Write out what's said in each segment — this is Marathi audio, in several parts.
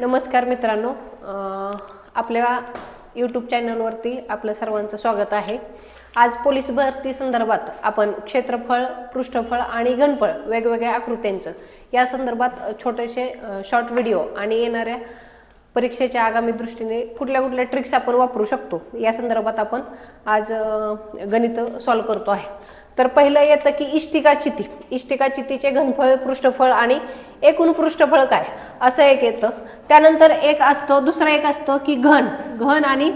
नमस्कार मित्रांनो. आपल्या यूट्यूब चॅनलवरती आपलं सर्वांचं स्वागत आहे. आज पोलीस भरती संदर्भात आपण क्षेत्रफळ पृष्ठफळ आणि घनफळ वेगवेगळ्या आकृत्यांचं या संदर्भात छोटेसे शॉर्ट व्हिडिओ आणि येणाऱ्या परीक्षेच्या आगामी दृष्टीने कुठल्या कुठल्या ट्रिक्स आपण वापरू शकतो या संदर्भात आपण आज गणित सॉल्व करतो आहे. तर पहिलं येतं की इष्टिका चिती. इष्टिका चितीचे घनफळ पृष्ठफळ आणि एकूण पृष्ठफळ काय? असं एक येतं. त्यानंतर एक असतं दुसरं एक असतं की घन. घन आणि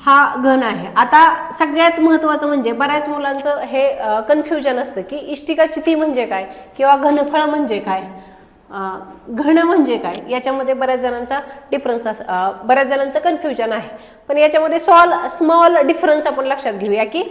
हा घन आहे. आता सगळ्यात महत्वाचं म्हणजे बऱ्याच मुलांचं हे कन्फ्युजन असतं की इष्टिका चिती म्हणजे काय? किंवा घनफळ म्हणजे काय? घन म्हणजे काय? याच्यामध्ये बऱ्याच जणांचा डिफरन्स बऱ्याच जणांचं कन्फ्युजन आहे. पण याच्यामध्ये सॉल स्मॉल डिफरन्स आपण लक्षात घेऊया की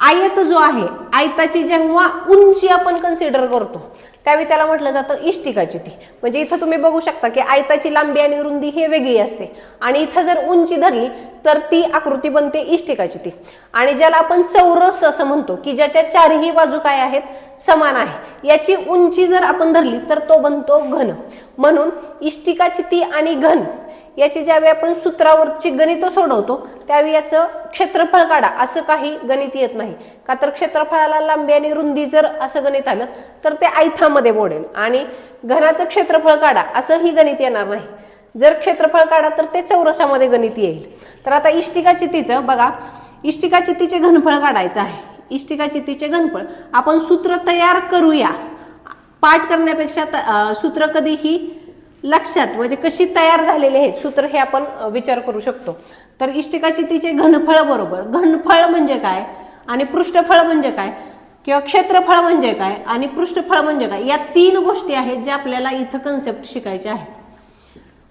आयत जो आहे आयताची जेव्हा उंची आपण कन्सिडर करतो त्यावेळी त्याला म्हटलं जातं इष्टिकाची ती. म्हणजे इथं तुम्ही बघू शकता की आयताची लांबी आणि रुंदी ही वेगळी असते. आणि इथं जर उंची धरली तर ती आकृती बनते इष्टिकाची ती. आणि ज्याला आपण चौरस असं म्हणतो की ज्याच्या चारही बाजू काय आहेत? समान आहे. याची उंची जर आपण धरली तर तो बनतो घन. म्हणून इष्टिकाची ती आणि घन याची ज्यावेळी आपण सूत्रावरची गणित सोडवतो त्यावेळी याचं क्षेत्रफळ काढा. असं काही गणित येत नाही. का तर क्षेत्रफळाला लांबी आणि रुंदी जर असं गणित आलं तर ते आयथामध्ये मोडेल. आणि घनाचं क्षेत्रफळ काढा असंही गणित येणार नाही. जर क्षेत्रफळ काढा तर ते चौरसामध्ये गणित येईल. तर आता इष्टिका चितीचं बघा. इष्टिका चितीचे घनफळ काढायचं आहे. इष्टिका चितीचे घनफळ. आपण सूत्र तयार करूया. पाठ करण्यापेक्षा त- सूत्र कधीही लक्षात म्हणजे कशी तयार झालेली आहे सूत्र हे आपण विचार करू शकतो. तर इष्टिकाची तिचे घनफळ बरोबर. घनफळ म्हणजे काय? आणि पृष्ठफळ म्हणजे काय? किंवा क्षेत्रफळ म्हणजे काय? आणि पृष्ठफळ म्हणजे काय? या तीन गोष्टी आहेत ज्या आपल्याला इथं कन्सेप्ट शिकायच्या आहेत.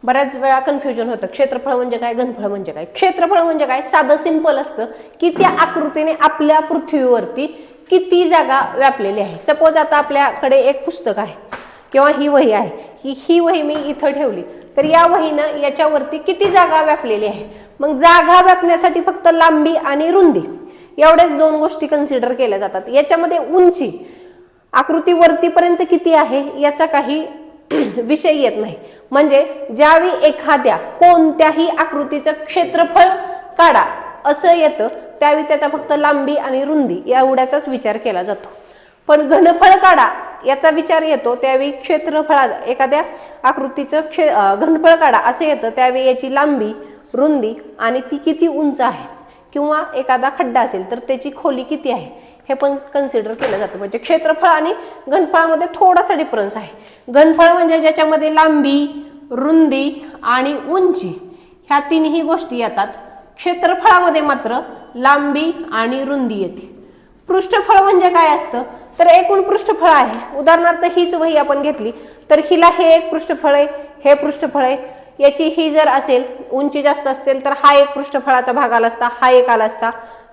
बऱ्याच वेळा कन्फ्युजन होतं. क्षेत्रफळ म्हणजे काय? घनफळ म्हणजे काय? क्षेत्रफळ म्हणजे काय? साधं सिंपल असतं की त्या आकृतीने आपल्या पृथ्वीवरती किती जागा व्यापलेली आहे. सपोज आता आपल्याकडे एक पुस्तक आहे. किंवा ही वही आहे. ही ही वही मी इथं ठेवली. तर या वहीनं याच्यावरती किती जागा व्यापलेली आहे? मग जागा व्यापण्यासाठी फक्त लांबी आणि रुंदी एवढ्याच दोन गोष्टी कन्सिडर केल्या जातात. याच्यामध्ये उंची आकृती वरतीपर्यंत किती आहे याचा काही विषय येत नाही. म्हणजे ज्यावेळी एखाद्या कोणत्याही आकृतीचं क्षेत्रफळ काढा असं येतं त्यावेळी त्याचा फक्त लांबी आणि रुंदी एवढ्याचाच विचार केला जातो. पण घनफळ काढा याचा विचार येतो त्यावेळी क्षेत्रफळा एखाद्या आकृतीचं क्षे घनफळ काढा असं येतं त्यावेळी याची लांबी रुंदी आणि ती किती उंच आहे? किंवा एखादा खड्डा असेल तर त्याची खोली किती आहे? हे पण कन्सिडर केलं जातं. म्हणजे क्षेत्रफळ आणि घनफळामध्ये थोडासा डिफरन्स आहे. घनफळ म्हणजे ज्याच्यामध्ये लांबी रुंदी आणि उंची ह्या तीनही गोष्टी येतात. क्षेत्रफळामध्ये मात्र लांबी आणि रुंदी येते. पृष्ठफळ म्हणजे काय असतं? तर एकूण पृष्ठफळ आहे? उदाहरणार्थ हीच वही आपण घेतली. तर हिला हे एक पृष्ठफळ आहे हे पृष्ठफळ आहे. याची ही जर असेल उंची जास्त असेल तर हा एक पृष्ठफळाचा भाग आला असता हा एक आला असता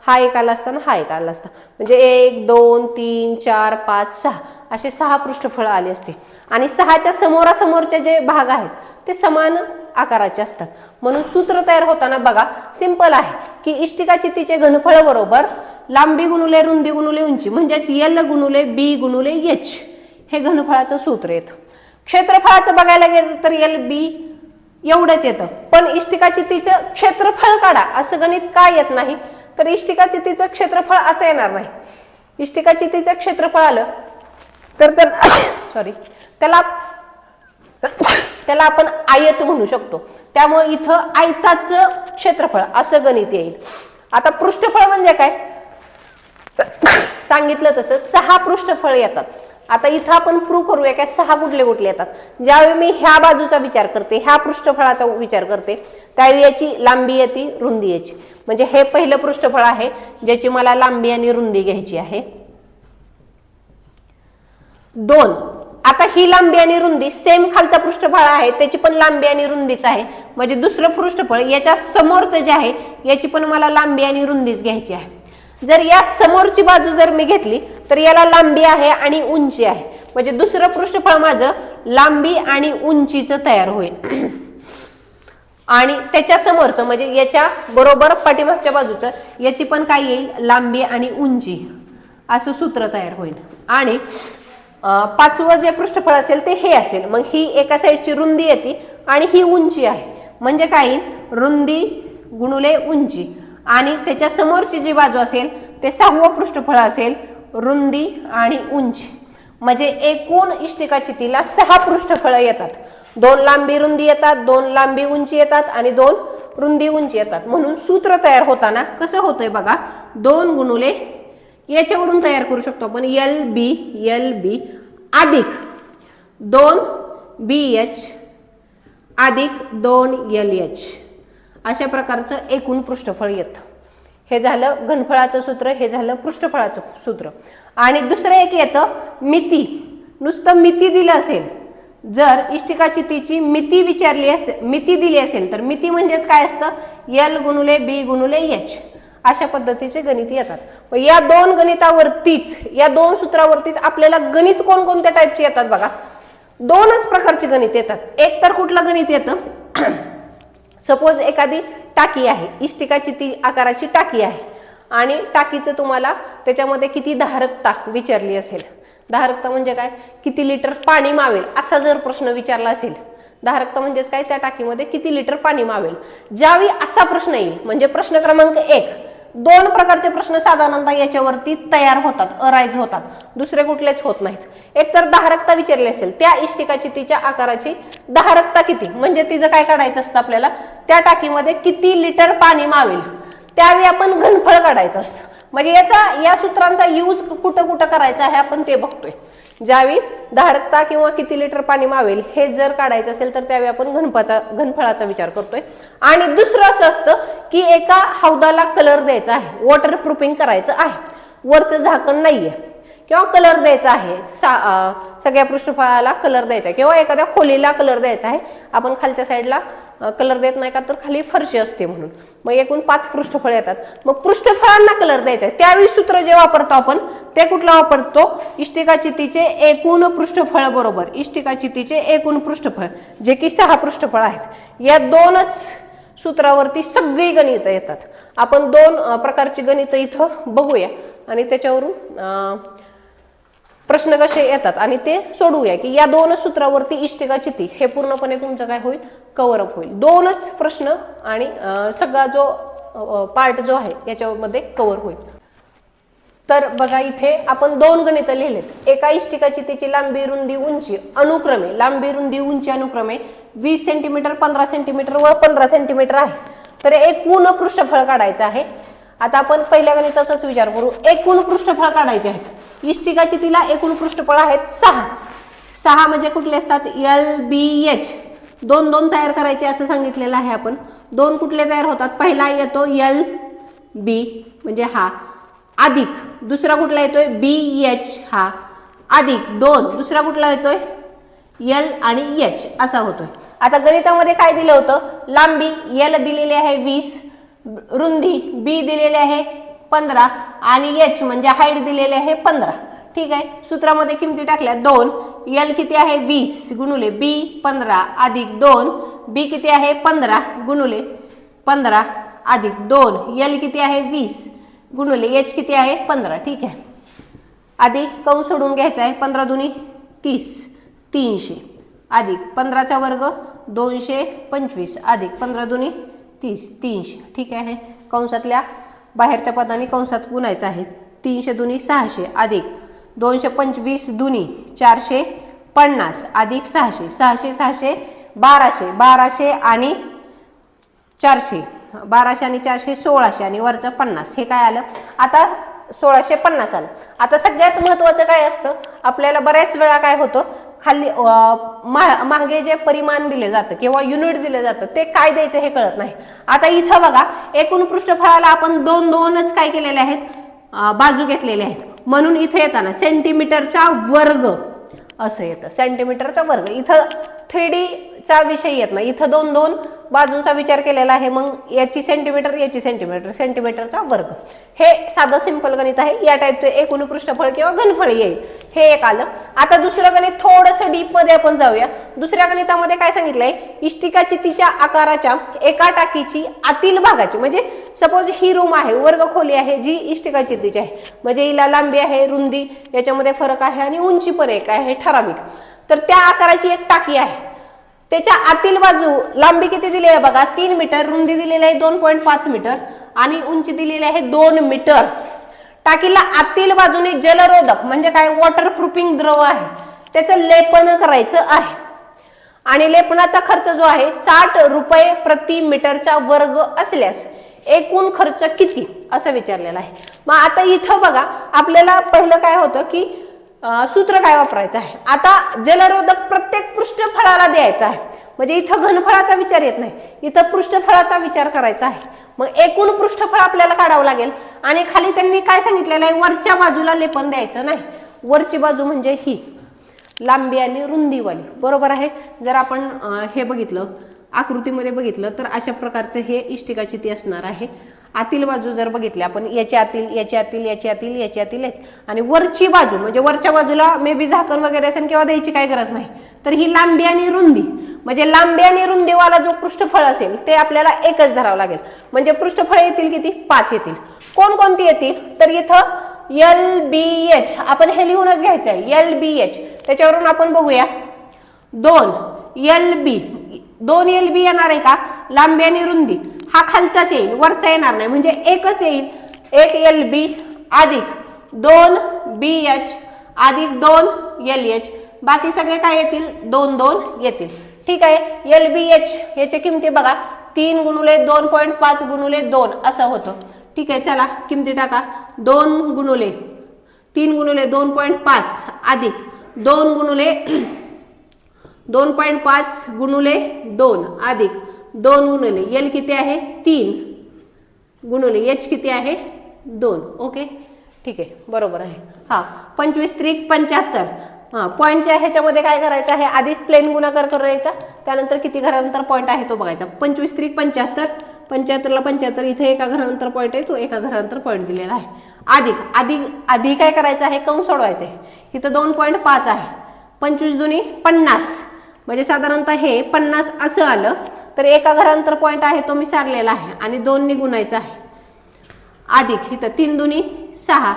हा एक आला असता आणि हा एक आला असता. म्हणजे एक दोन तीन चार पाच सहा. असे सहा पृष्ठफळ आले असते. आणि सहाच्या समोरासमोरचे जे भाग आहेत ते समान आकाराचे असतात. म्हणून सूत्र तयार होताना बघा सिंपल आहे की इष्टिकाची तिचे घनफळ बरोबर लांबी गुणुले रुंदी गुणुले उंची म्हणजेच एल गुणुले बी गुणुले एच हे घनफळाचं सूत्र येतं. क्षेत्रफळाचं बघायला गेलं तर एल बी एवढंच येतं. पण इष्टिकाची तिचं क्षेत्रफळ काढा असं गणित का येत नाही? तर इष्टिकाची तिचं क्षेत्रफळ असं येणार नाही. इष्टिकाची तिचं क्षेत्रफळ आलं तर सॉरी त्याला त्याला आपण आयत म्हणू शकतो. त्यामुळे इथं आयताचं क्षेत्रफळ असं गणित येईल. आता पृष्ठफळ म्हणजे काय? सांगितलं तसं सहा पृष्ठफळ येतात. आता इथं आपण प्रूव्ह करूया काय सहा कुठले कुठले येतात. ज्यावेळी मी ह्या बाजूचा विचार करते ह्या पृष्ठफळाचा विचार करते त्यावेळी याची लांबी येते रुंदी याची. म्हणजे हे पहिलं पृष्ठफळ आहे ज्याची मला लांबी आणि रुंदी घ्यायची आहे. दोन. आता ही लांबी आणि रुंदी सेम खालचा पृष्ठफळ आहे त्याची पण लांबी आणि रुंदीच आहे. म्हणजे दुसरं पृष्ठफळ याच्या समोरचं जे आहे याची पण मला लांबी आणि रुंदीच घ्यायची आहे. जर या समोरची बाजू जर मी घेतली तर याला लांबी आहे आणि उंची आहे. म्हणजे दुसरं पृष्ठफळ माझं लांबी आणि उंचीचं तयार होईल. आणि त्याच्या समोरचं म्हणजे याच्या बरोबर पाठीमागच्या बाजूचं याची पण काय येईल? लांबी आणि उंची. असं सूत्र तयार होईल. आणि पाचवं जे पृष्ठफळ असेल ते हे असेल. मग ही एका साईडची रुंदी येते आणि ही उंची आहे. म्हणजे काय? रुंदी गुणुले उंची. आणि त्याच्या समोरची जी बाजू असेल ते सहावं पृष्ठफळ असेल रुंदी आणि उंची. म्हणजे एकूण इष्टिकाचितीला सहा पृष्ठफळं येतात. दोन लांबी रुंदी येतात दोन लांबी उंची येतात आणि दोन रुंदी उंची येतात. म्हणून सूत्र तयार होताना कसं होतंय बघा? दोन गुणुले याच्यावरून तयार करू शकतो आपण. एल बी एल बी अधिक दोन बी एच अधिक दोन एल एच अशा प्रकारचं एकूण पृष्ठफळ येतं. हे झालं घनफळाचं सूत्र हे झालं पृष्ठफळाचं सूत्र. आणि दुसरं एक येतं मिती. नुसतं मिती दिलं असेल जर इष्टिकाचितीची मिती विचारली असेल मिती दिली असेल तर मिती म्हणजेच काय असतं? एल गुणुले बी गुणुले एच अशा पद्धतीचे गणित येतात. मग या दोन गणितावरतीच या दोन सूत्रावरतीच आपल्याला गणित कोणकोणत्या टाईपचे येतात बघा. दोनच प्रकारचे गणित येतात. एक तर कुठलं गणित येतं? सपोज एखादी टाकी आहे इष्टिकाची ती आकाराची टाकी आहे. आणि टाकीचं तुम्हाला त्याच्यामध्ये किती धारकता विचारली असेल? धारकता म्हणजे काय? किती लिटर पाणी मावेल? असा जर प्रश्न विचारला असेल धारकता म्हणजेच काय? त्या टाकीमध्ये किती लिटर पाणी मावेल? ज्यावेळी असा प्रश्न येईल म्हणजे प्रश्न क्रमांक एक दोन प्रकारचे प्रश्न साधारणतः याच्यावरती तयार होतात अराईज होतात. दुसरे कुठलेच होत नाहीत. एक तर धारकता विचारली असेल त्या इष्टिकाची तिच्या आकाराची धारकता किती? म्हणजे तिचं काय काढायचं असतं आपल्याला? त्या टाकीमध्ये किती लिटर पाणी मावेल? त्यावेळी आपण घनफळ काढायचं असतं. म्हणजे याचा या सूत्रांचा यूज कुठं कुठं करायचा आहे आपण ते बघतोय. ज्यावेळी धारकता किंवा किती लिटर पाणी मावेल हे जर काढायचं असेल तर त्यावेळी आपण घनफाचा घनफळाचा विचार करतोय. आणि दुसरं असं असतं की एका हौदाला कलर द्यायचा आहे वॉटर प्रूफिंग करायचं आहे. वरचं झाकण नाहीये. किंवा कलर द्यायचा आहे. सा सगळ्या पृष्ठफळाला कलर द्यायचा आहे. किंवा एखाद्या खोलीला कलर द्यायचा आहे. आपण खालच्या साईडला कलर देत नाही का तर खाली फरशी असते म्हणून. मग एकूण पाच पृष्ठफळ येतात. मग पृष्ठफळांना कलर द्यायचा आहे. त्यावेळी सूत्र जे वापरतो आपण ते कुठला वापरतो? इष्टिकाचितीचे एकूण पृष्ठफळ बरोबर. इष्टिकाचितीचे एकूण पृष्ठफळ जे की सहा पृष्ठफळ आहेत. या दोनच सूत्रावरती सगळी गणितं येतात. आपण दोन प्रकारची गणितं इथं बघूया. आणि त्याच्यावरून प्रश्न कसे येतात आणि ते सोडवूया की या दोन सूत्रावरती इष्टिका चिती हे पूर्णपणे तुमचं काय होईल? कव्हरअप होईल. दोनच प्रश्न आणि सगळा जो पार्ट जो आहे याच्यामध्ये कव्हर होईल. तर बघा इथे आपण दोन गणितं लिहिलेत. एका इष्टिका चितीची लांबी रुंदी उंची अनुक्रमे लांबी रुंदी उंची अनुक्रमे वीस सेंटीमीटर पंधरा सेंटीमीटर व पंधरा सेंटीमीटर आहे. तर एकूण पृष्ठफळ काढायचं आहे. आता आपण पहिल्या गणिताचाच विचार करू. एकूण पृष्ठफळ काढायचे आहेत. इष्टिकाची तिला एकूण पृष्ठफळ आहेत सहा. सहा म्हणजे कुठले असतात? एल बी एच दोन दोन तयार करायचे असं सांगितलेलं आहे आपण. दोन कुठले तयार होतात? पहिला येतो एल बी म्हणजे हा. अधिक. दुसरा कुठला येतोय? बी एच हा. अधिक. दोन. दुसरा कुठला येतोय? एल आणि एच असा होतोय. आता गणितामध्ये काय दिलं होतं? लांबी एल दिलेली आहे वीस रुंदी बी दिलेली आहे पंधरा आणि एच म्हणजे हाईट दिलेली आहे पंधरा. ठीक आहे? सूत्रामध्ये किमती टाकल्या दोन. एल किती आहे? वीस गुणुले बी पंधरा अधिक दोन. बी किती आहे? पंधरा गुणुले पंधरा अधिक दोन. एल किती आहे? वीस गुणुले एच किती आहे? पंधरा. ठीक आहे? आधी कंस सोडून घ्यायचा आहे. पंधरा दुनी तीस. तीनशे. अधिक पंधराचा वर्ग दोनशे पंचवीस. अधिक पंधरा दुनी तीस. तीनशे. ठीक आहे? कंसातल्या बाहेरच्या पदाने कंसात गुणायचं आहे. तीनशे दुनी सहाशे अधिक दोनशे पंचवीस दुनी चारशे पन्नास अधिक सहाशे. सहाशे सहाशे बाराशे बाराशे आणि चारशे. बाराशे आणि चारशे सोळाशे आणि वरचं पन्नास. हे काय आलं? आता सोळाशे पन्नास आलं. आता सगळ्यात महत्त्वाचं काय असतं? आपल्याला बऱ्याच वेळा काय होतं? खाली मा- मागे जे परिमाण दिले जातं किंवा युनिट दिले जातं ते काय द्यायचं हे कळत नाही. आता इथं बघा एकूण पृष्ठफळाला आपण दोन दोनच काय केलेले आहेत? बाजू घेतलेले आहेत. म्हणून इथे येताना सेंटीमीटरचा वर्ग असं येतं. सेंटीमीटरचा वर्ग. इथं थ्री चा विषय येत नाही. इथं दोन दोन बाजूंचा विचार केलेला आहे. मग याची सेंटीमीटर याची सेंटीमीटर सेंटीमीटरचा वर्ग. हे साधं सिंपल गणित आहे. या टाईपचं एकूण पृष्ठफळ किंवा घनफळ येईल. हे एक आलं. आता दुसरं गणित थोडंसं डीपमध्ये आपण जाऊया. दुसऱ्या गणितामध्ये काय सांगितलंय? इष्टिकाची तिच्या आकाराच्या एका टाकीची आतील भागाची. म्हणजे सपोज ही रूम आहे वर्ग खोली आहे जी इष्टिकाची तिची आहे. म्हणजे हिला लांबी आहे रुंदी याच्यामध्ये फरक आहे आणि उंची पण एक आहे ठराविक. तर त्या आकाराची एक टाकी आहे. त्याच्या आतील बाजू लांबी किती दिली आहे बघा? तीन मीटर रुंदी दिलेली आहे दोन पॉईंट पाच मीटर आणि उंची दिलेली आहे दोन मीटर. टाकीला आतील बाजूने जलरोधक म्हणजे काय? वॉटर प्रूफिंग द्रव आहे. त्याचं लेपन करायचं आहे. आणि लेपनाचा खर्च जो आहे साठ रुपये प्रति मीटरचा वर्ग असल्यास एकूण खर्च किती? असं विचारलेला आहे. मग आता इथं बघा आपल्याला पहिलं काय होतं की सूत्र काय वापरायचं आहे? आता जलरोधक प्रत्येक पृष्ठफळाला द्यायचा आहे. म्हणजे इथं घनफळाचा विचार येत नाही. इथं पृष्ठफळाचा विचार करायचा आहे. मग एकूण पृष्ठफळ आपल्याला काढावं लागेल. आणि खाली त्यांनी काय सांगितलेलं आहे? वरच्या बाजूला लेपन द्यायचं नाही. वरची बाजू म्हणजे ही. लांबी आणि रुंदीवाली. बरोबर आहे? जर आपण हे बघितलं आकृतीमध्ये बघितलं तर अशा प्रकारचं हे इष्टिकाची ती असणार आहे. आतील बाजू जर बघितली आपण याच्या आतील याच्या आतील याच्या आतील याच्या आतील आणि वरची बाजू म्हणजे वरच्या बाजूला मे बी झाकण वगैरे असेल किंवा द्यायची काय गरज नाही तर ही लांबी आणि रुंदी म्हणजे लांबी आणि रुंदीवाला जो पृष्ठफळ असेल ते आपल्याला एकच धरावं लागेल. म्हणजे पृष्ठफळ येतील किती? पाच येतील. कोणकोणती येतील? तर इथं एल बी एच आपण हे लिहूनच घ्यायचं आहे एल बी एच त्याच्यावरून आपण बघूया. दोन एल बी दोन एल बी येणार आहे का? लांबी आणि रुंदी. हा खालचाच येईल वरचा येणार नाही. म्हणजे एकच येईल एक एल बी अधिक दोन बी एच अधिक दोन एल एच बाकी सगळे काय येतील? दोन दोन येतील. ठीक आहे एल बी एच याच्या किमती बघा. तीन गुणुले दोन पॉईंट पाच गुणुले दोन असं होतं. ठीक आहे चला किमती टाका. दोन गुणुले तीन गुणुले दोन पॉईंट पाच अधिक दोन गुणुले दोन पॉईंट पाच गुणुले दोन अधिक. दोन गुणले एल किती आहे? तीन. गुणले एच किती आहे? दोन. ओके ठीक आहे. बरोबर आहे. हा. पंचवीस त्रिक पंच्याहत्तर. हां. पॉईंटच्या ह्याच्यामध्ये काय करायचं आहे? आधीच प्लेन गुणाकार करायचा. त्यानंतर किती घरानंतर पॉईंट आहे तो बघायचा. पंचवीस त्रिक पंच्याहत्तर. पंच्याहत्तरला पंच्याहत्तर इथे एका घरानंतर पॉईंट आहे तो एका घरानंतर पॉईंट दिलेला आहे. अधिक अधिक आधी काय करायचं आहे? कंस सोडवायचं. आहे इथं दोन पॉईंट पाच आहे. पंचवीस दुनी पन्नास. म्हणजे साधारणतः हे पन्नास असं आलं. तर एका घरानंतर पॉईंट आहे तो मी सारलेला आहे आणि दोननी गुणायचं आहे. अधिक इथं तीन दुनी सहा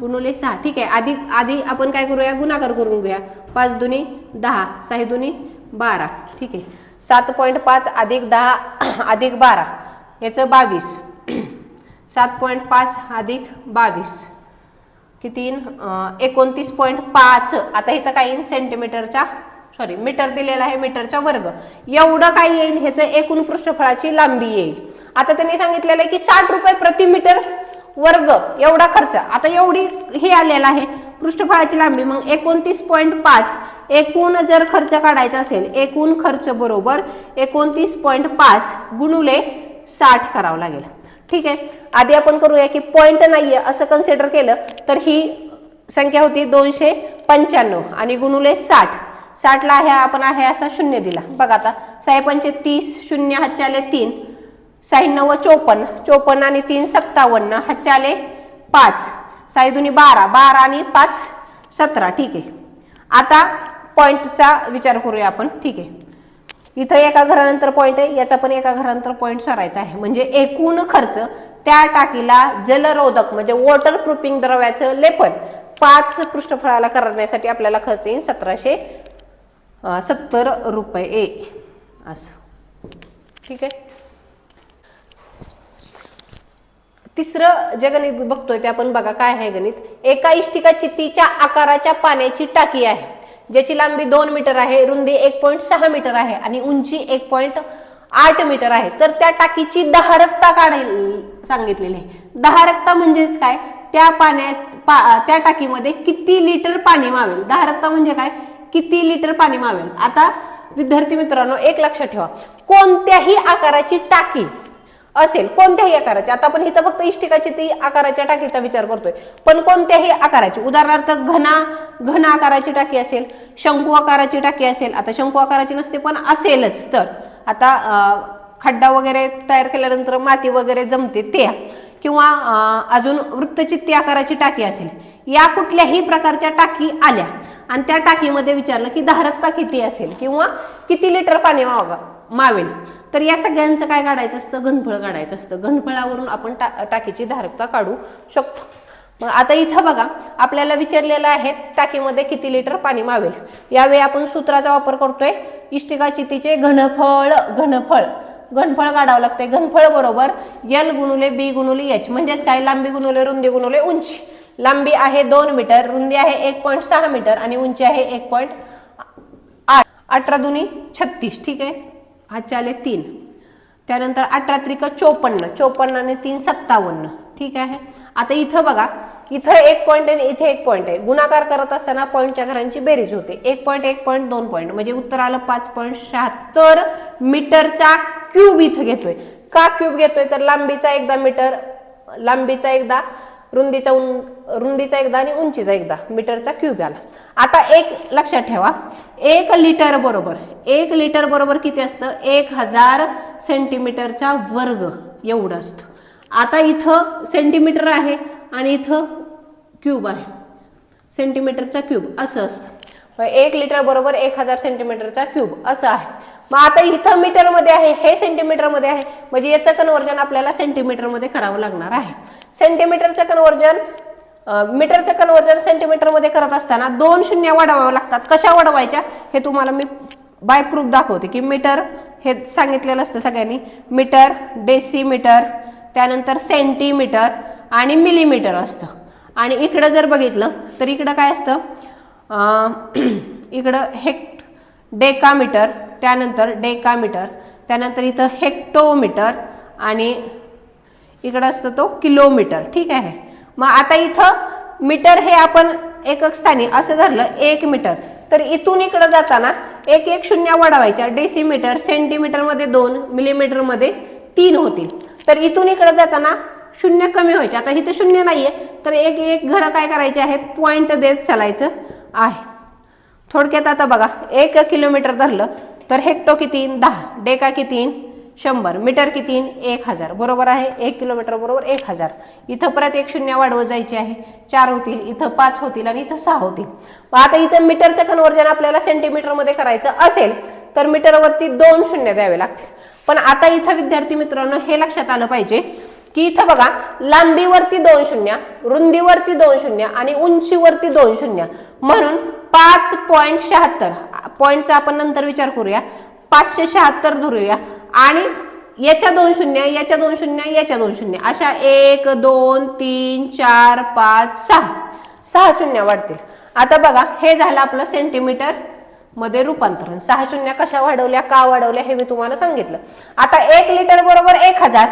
गुणुले सहा. ठीक आहे आधी आधी आपण काय करूया? गुणाकार करून घेऊया. पाच दुनी दहा सहा दुनी बारा. ठीक आहे. सात पॉईंट पाच अधिक दहा अधिक बारा. याचं बावीस. सात पॉईंट पाच अधिक बावीस. किती? एकोणतीस पॉईंट पाच. आता इथं काय? सेंटीमीटरच्या सॉरी मीटर दिलेला आहे मीटरचा वर्ग. एवढं काय येईल? ह्याचं एकूण पृष्ठफळाची लांबी येईल. आता त्यांनी सांगितलेलं आहे की साठ रुपये प्रति मीटर वर्ग एवढा खर्च. आता एवढी हे आलेला आहे पृष्ठफळाची लांबी. मग एकोणतीस पॉईंट पाच एकूण जर खर्च काढायचा असेल एकूण खर्च बरोबर एकोणतीस पॉईंट पाच गुणुले साठ करावं लागेल. ठीक आहे? आधी आपण करूया की पॉईंट नाहीये असं कन्सिडर केलं तर ही संख्या होती दोनशे पंच्याण्णव आणि गुणुले साठ. साठला आहे आपण आहे असा शून्य दिला. बघा आता साहे पंचे तीस शून्य हच्चाले तीन शहाण्णव चोपन्न चोपन्न आणि तीन सत्तावन्न हच्चाले पाच. साई दुनी बारा बारा आणि पाच सतरा ठीक आहे. आता पॉईंटचा विचार करूया आपण ठीक आहे. इथं एका घरानंतर पॉईंट आहे याचा पण एका घरानंतर पॉईंट सरायचा आहे. म्हणजे एकूण खर्च त्या टाकीला जलरोधक म्हणजे वॉटर प्रूफिंग द्रव्याचं लेपन पाच पृष्ठफळाला करण्यासाठी आपल्याला खर्च येईल सतराशे सत्तर रुपये असं. ठीक आहे? तिसरं जे गणित बघतोय ते आपण बघा काय आहे गणित. एका इष्टिका चित्तीच्या आकाराच्या पाण्याची टाकी आहे ज्याची लांबी दोन मीटर आहे रुंदी एक पॉईंट सहा मीटर आहे आणि उंची एक पॉईंट आठ मीटर आहे. तर त्या टाकीची दहारकता काढायला सांगितलेली आहे. दहारकता म्हणजेच काय? त्या पाण्यात पा, त्या टाकीमध्ये किती लिटर पाणी वावेल दहारकता म्हणजे काय? किती लिटर पाणी मावेल? आता विद्यार्थी मित्रांनो एक लक्षात ठेवा. कोणत्याही आकाराची टाकी असेल कोणत्याही आकाराची आता आपण इथं फक्त इष्टिकाची ती आकाराच्या टाकीचा विचार करतोय पण कोणत्याही आकाराची उदाहरणार्थ घना घन आकाराची टाकी असेल शंकू आकाराची टाकी असेल आता शंकू आकाराची नसते पण असेलच तर. आता खड्डा वगैरे तयार केल्यानंतर माती वगैरे जमते ते किंवा अजून वृत्तचित्ती आकाराची टाकी असेल या कुठल्याही प्रकारच्या टाकी आल्या आणि त्या टाकीमध्ये विचारलं की धारकता किती असेल किंवा किती लिटर पाणी मावा मावेल? तर या सगळ्यांचं काय काढायचं असतं? घनफळ काढायचं असतं. घनफळावरून आपण टा टाकीची धारकता काढू शकतो. मग आता इथं बघा आपल्याला विचारलेलं आहे टाकीमध्ये किती लिटर पाणी मावेल? यावेळी आपण सूत्राचा वापर करतोय इष्टिका चितीचे घनफळ घनफळ. घनफळ काढावं लागतंय. घनफळ बरोबर यल गुणुले बी गुणुले एच म्हणजेच काय? लांबी गुणुले रुंदी गुणुले उंची. लांबी आहे दोन मीटर रुंदी आहे एक पॉईंट सहा मीटर आणि उंची आहे एक पॉईंट आठ. अठरा दुनी छत्तीस. ठीक आहे? हातचे आले तीन. त्यानंतर अठरा त्रिक चोपन्न. चोपन्न आणि तीन सत्तावन्न. ठीक आहे? आता इथं बघा. इथं एक पॉईंट आहे आणि इथे एक पॉईंट आहे. गुणाकार करत असताना पॉईंटच्या घरांची बेरीज होते. एक पॉईंट एक पॉईंट दोन पॉईंट म्हणजे उत्तर आलं पाच पॉईंट शहात्तर मीटरचा क्यूब इथं घेतोय. का क्यूब घेतोय? तर लांबीचा एकदा मीटर लांबीचा एकदा रुंदीचा उं रुंदीचा एकदा आणि उंचीचा एकदा मीटरचा क्यूब आला. आता एक लक्षात ठेवा. एक लिटर बरोबर एक लिटर बरोबर किती असतं? एक हजार सेंटीमीटरचा वर्ग एवढं असतं. आता इथं सेंटीमीटर आहे. आणि इथं क्यूब आहे. सेंटीमीटरचा क्यूब असं असतं. मग एक लिटर बरोबर एक हजार सेंटीमीटरचा क्यूब असं आहे. मग आता इथं मीटरमध्ये आहे हे सेंटीमीटरमध्ये आहे. म्हणजे याचं कन्वर्जन आपल्याला सेंटीमीटरमध्ये करावं लागणार आहे. सेंटीमीटरचं कन्वर्जन मीटरचं कन्वर्जन सेंटीमीटरमध्ये करत असताना दोन शून्य वाढवाव्या लागतात. कशा वाढवायच्या? हे तुम्हाला मी बाय प्रूफ दाखवते की मीटर हे सांगितलेलं असतं सगळ्यांनी. मीटर डेसीमीटर त्यानंतर सेंटीमीटर आणि मिलीमीटर असतं. आणि इकडं जर बघितलं तर इकडं काय असतं? इकडं हेक्ट डेकामीटर त्यानंतर डेकामीटर त्यानंतर इथं हेक्टोमीटर आणि इकडं असतं तो किलोमीटर. ठीक आहे? मग आता इथं मीटर हे आपण एकक स्थानी असं धरलं एक मीटर. तर इथून इकडं जाताना एक एक शून्य वाढवायच्या. डेसिमीटर सेंटीमीटरमध्ये दोन मिलीमीटरमध्ये तीन होतील. तर इथून इकडं जाताना शून्य कमी व्हायचे. आता इथं शून्य नाही आहे तर एक एक घरं काय करायचे आहेत? पॉईंट देत चालायचं आहे. थोडक्यात आता बघा एक किलोमीटर धरलं तर हेक्टो किती? दहा. डेका किती? शंभर. मीटर किती? एक हजार. बरोबर आहे? एक किलोमीटर बरोबर एक हजार. इथं परत एक शून्य वाढवत जायचे आहे. चार होतील. इथं पाच होतील आणि इथं सहा होतील. मग आता इथं मीटरचं कन्वर्जन आपल्याला सेंटीमीटरमध्ये करायचं असेल तर मीटरवरती दोन शून्य द्यावे लागतील. पण आता इथं विद्यार्थी मित्रांनो हे लक्षात आलं पाहिजे. की इथं बघा लांबीवरती दोन शून्य रुंदीवरती दोन शून्य आणि उंचीवरती दोन शून्य. म्हणून पाच पॉईंट शहात्तर पॉईंटचा आपण नंतर विचार करूया. पाचशे शहात्तर धरूया. आणि याच्या दोन शून्य याच्या दोन शून्य याच्या दोन शून्य. अशा एक दोन तीन चार पाच सहा. सहा शून्य वाढतील. आता बघा हे झालं आपलं सेंटीमीटरमध्ये रूपांतरण. सहा शून्य कशा वाढवल्या का वाढवल्या हे मी तुम्हाला सांगितलं. आता एक लिटर बरोबर एक हजार.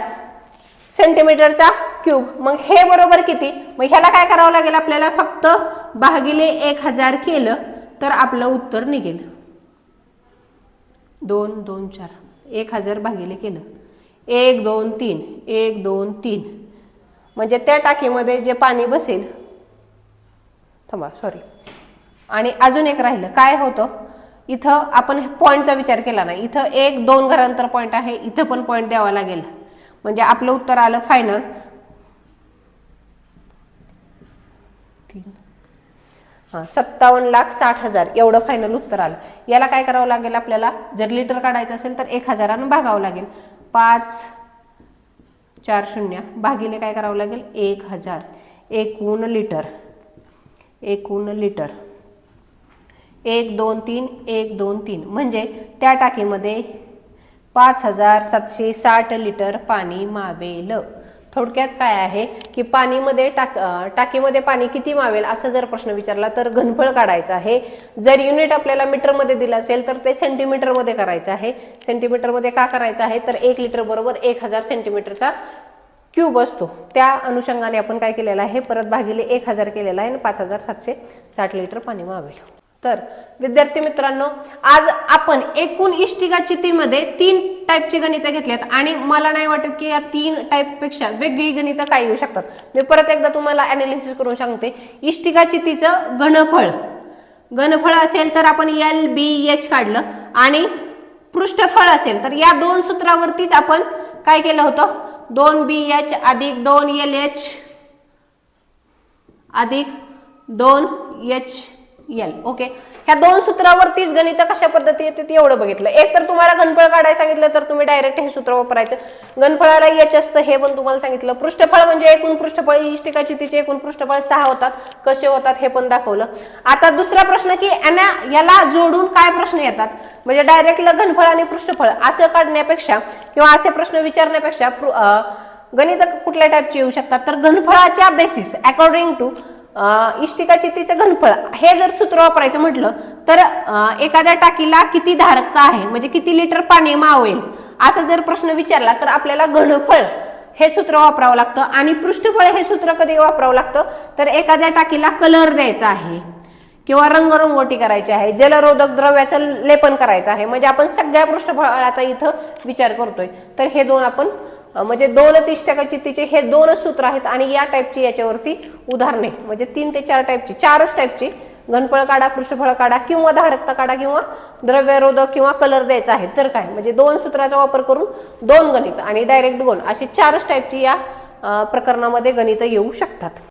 सेंटीमीटरचा क्यूब. मग हे बरोबर किती? मग ह्याला काय करावं लागेल आपल्याला? फक्त भागिले एक हजार केलं तर आपलं उत्तर निघेल. दोन दोन चार. एक हजार भागिले केलं. एक दोन तीन. एक दोन तीन. म्हणजे त्या टाकीमध्ये जे पाणी बसेल थांबा सॉरी आणि अजून एक राहिलं. काय होतं? इथं आपण पॉईंटचा विचार केला नाही इथं एक दोन घरांतर पॉईंट आहे. इथं पण पॉईंट द्यावा लागेल. म्हणजे आपलं उत्तर आलं फायनल तीन. हां सत्तावन्न लाख साठ हजार एवढं फायनल उत्तर आलं. याला काय करावं लागेल आपल्याला? जर लिटर काढायचं असेल तर एक हजारानं भागावं लागेल. पाच चार शून्य. भागीले काय करावं लागेल? एक हजार. एकूण लिटर एकूण लिटर एक दोन तीन एक दोन तीन. म्हणजे त्या टाकीमध्ये पाच हजार सातशे साठ लिटर पाणी मावेल. थोडक्यात काय आहे की पाणीमध्ये टाक टाकीमध्ये पाणी किती मावेल असा जर प्रश्न विचारला तर घनफळ काढायचं आहे. जर युनिट आपल्याला मीटरमध्ये दिलं असेल तर ते सेंटीमीटरमध्ये करायचं आहे. सेंटीमीटरमध्ये का करायचं आहे? तर एक लिटर बरोबर एक हजार सेंटीमीटरचा क्यूब असतो. त्या अनुषंगाने आपण काय केलेलं आहे? परत भागिले एक हजार केलेला आहे आणि पाच हजार सातशे साठ लिटर पाणी मावेल. तर विद्यार्थी मित्रांनो आज आपण एकूण इष्टिका चितीमध्ये तीन टाईपची गणितं घेतल्यात आणि मला नाही वाटत की या तीन टाईपपेक्षा वेगळी गणितं काय येऊ शकतात. मी परत एकदा तुम्हाला अनालिसिस करून सांगते. इष्टिका चितीचं घनफळ. घनफळ असेल तर आपण एल बी एच काढलं आणि पृष्ठफळ असेल तर या दोन सूत्रावरतीच आपण काय केलं होतं? दोन बी एच अधिक दोन एल एच अधिक दोन एच एल ओके ह्या दोन सूत्रावरतीच गणित कशा पद्धती येते ते एवढं बघितलं. एक तर तुम्हाला घनफळ काढायला सांगितलं तर तुम्ही डायरेक्ट हे सूत्र वापरायचं. घनफळाला एच असतं हे पण तुम्हाला सांगितलं. पृष्ठफळ म्हणजे एकूण पृष्ठफळ इष्टिकाची तिचे एकूण पृष्ठफळ सहा होतात. कसे होतात हे पण दाखवलं. आता दुसरा प्रश्न की याना याला जोडून काय प्रश्न येतात? म्हणजे डायरेक्ट घनफळ आणि पृष्ठफळ असं काढण्यापेक्षा किंवा असे प्रश्न विचारण्यापेक्षा गणित कुठल्या टाईपचे येऊ शकतात? तर घनफळाच्या बेसिस अकॉर्डिंग टू इष्टिकाची तिचं घनफळ. हे जर सूत्र वापरायचं म्हटलं तर एखाद्या टाकीला किती धारकता आहे? म्हणजे किती लिटर पाणी मावेल? असा जर प्रश्न विचारला तर आपल्याला घनफळ हे सूत्र वापरावं लागतं आणि पृष्ठफळ हे सूत्र कधी वापरावं लागतं? तर एखाद्या टाकीला कलर द्यायचा आहे किंवा रंगरंगोटी करायची आहे जलरोधक द्रव्याचं लेपन करायचं आहे. म्हणजे आपण सगळ्या पृष्ठफळाचा इथं विचार करतोय. तर हे दोन आपण म्हणजे दोनच इष्टकाची तिचे हे दोनच सूत्र आहेत आणि या टाईपची याच्यावरती उदाहरणे. म्हणजे तीन ते चार टाईपची चारच टाईपची घनफळ काढा पृष्ठफळ काढा किंवा धारकता काढा किंवा द्रव्यरोधक किंवा कलर द्यायचा आहे. तर काय? म्हणजे दोन सूत्राचा वापर करून दोन गणित आणि डायरेक्ट गोल अशी चारच टाईपची या प्रकरणामध्ये गणितं येऊ शकतात.